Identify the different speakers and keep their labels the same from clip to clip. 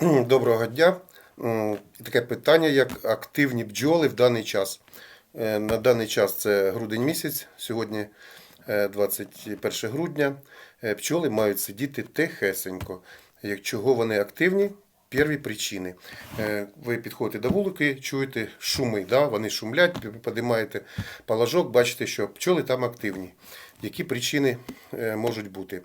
Speaker 1: Доброго дня. Таке питання, як активні бджоли в даний час. Е, На даний час це грудень місяць, сьогодні е, 21 грудня. Е, Пчоли мають сидіти тихесенько. Чого вони активні? Перві причини. Е, Ви підходите до вулики, чуєте шуми, да? вони шумлять, підіймаєте палажок, бачите, що пчоли там активні. Які причини е, можуть бути?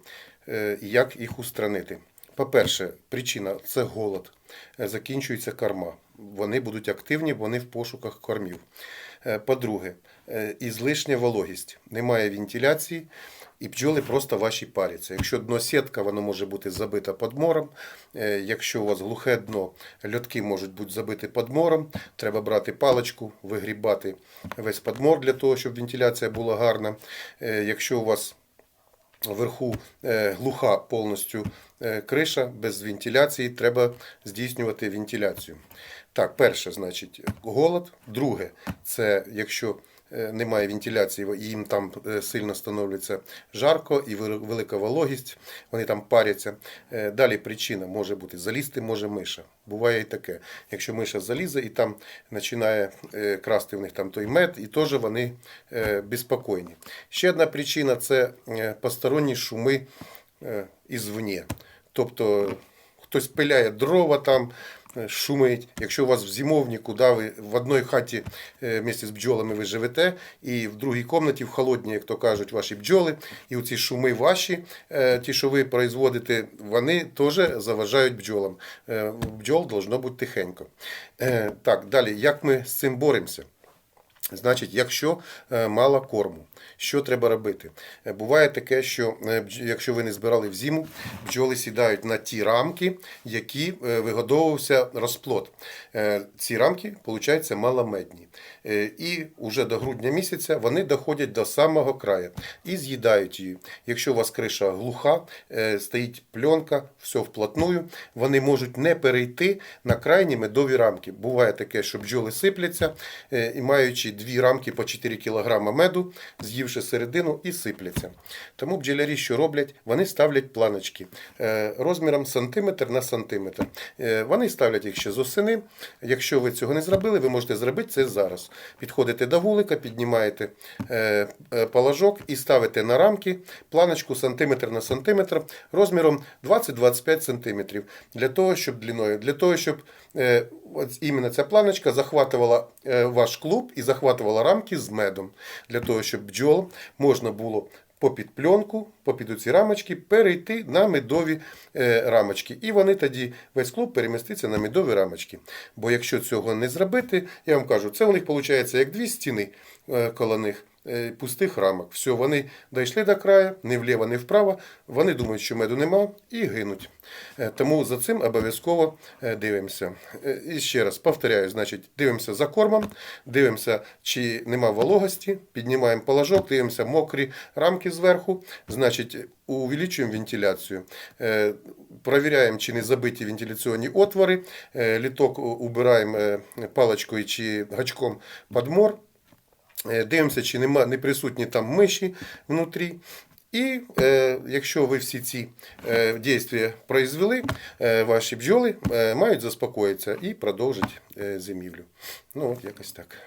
Speaker 1: Е, Як їх устранити? По-перше, причина це голод. Е, Закінчується корма. Вони будуть активні, вони в пошуках кормів. Е, По-друге, е, ізлишня вологість. Немає вентиляції, і бджоли просто ваші паряться. Якщо дно сітка, воно може бути забите подмором. Якщо у вас глухе дно, льотки можуть бути забиті подмором. Треба брати паличку, вигрібати весь подмор для того, щоб вентиляція була гарна. Якщо у вас Вверху е, глуха повністю е, криша без вентиляції. Треба здійснювати вентиляцію. Так, перше, значить, голод. Друге, це якщо немає вентиляції, і їм там е, сильно становиться жарко і велика вологість, вони там паряться. Е, Далі причина може бути залізти, може миша. Буває і таке. Якщо миша залізе і там починає е, красти в них там той мед, і теж вони е, безпокійні. Ще одна причина це е, посторонні шуми е, ізвні. Тобто хтось пиляє дрова там, е, шумить. Якщо у вас в зимовнику, да, ви в одній хаті місті з бджолами ви живете, і в другій кімнаті, в холодній, як то кажуть, ваші бджоли, і оці шуми ваші, е, ті, що ви производите, вони теж заважають бджолам. Е, бджол должно бути тихенько. Е, Так, далі, як ми з цим боремося? Значить, якщо е, мало корму, що треба робити? Е, Буває таке, що е, якщо ви не збирали в зиму, бджоли сідають на ті рамки, які вигодовувався розплод. Ці рамки, виходить, маломедні. І вже до грудня місяця вони доходять до самого краю і з'їдають її. Якщо у вас криша глуха, стоїть пленка, все вплотную, вони можуть не перейти на крайні медові рамки. Буває таке, що бджоли сипляться і маючи дві рамки по 4 кг меду, з'ївши середину і сипляться. Тому бджолярі що роблять? Вони ставлять планочки е, розміром сантиметр на сантиметр. Е, Вони ставлять їх ще з осени. Якщо ви цього не зробили, ви можете зробити це зараз. Підходите до вулика, піднімаєте е, палажок і ставите на рамки планочку сантиметр на сантиметр розміром 20-25 сантиметрів. Для того, щоб длиною, для того, щоб іменно ця планочка захватувала ваш клуб і захватувала рамки з медом. Для того, щоб бджол можна було попід пленку, попід ці рамочки перейти на медові е, рамочки. І вони тоді весь клуб переміститься на медові рамочки. Бо якщо цього не зробити, я вам кажу, це у них виходить як дві стіни е, коло них. Е, Пустих рамок. Все, вони дійшли до краю, ні вліво, ні вправо. Вони думають, що меду нема, і гинуть. Е, Тому за цим обов'язково е, дивимося. І ще раз повторяю, значить, дивимося за кормом, дивимося, чи нема вологості, піднімаємо положок, дивимося мокрі рамки зверху, значить, увеличуємо вентиляцію. Провіряємо, чи не забиті вентиляційні отвори, літок убираємо паличкою чи гачком подмор. Е, Дивимося, чи нема, не присутні там миші внутрі. І е, якщо ви всі ці е, дії произвели, е, ваші бджоли е, мають заспокоїтися і продовжити е, зимівлю. Ну, от якось так.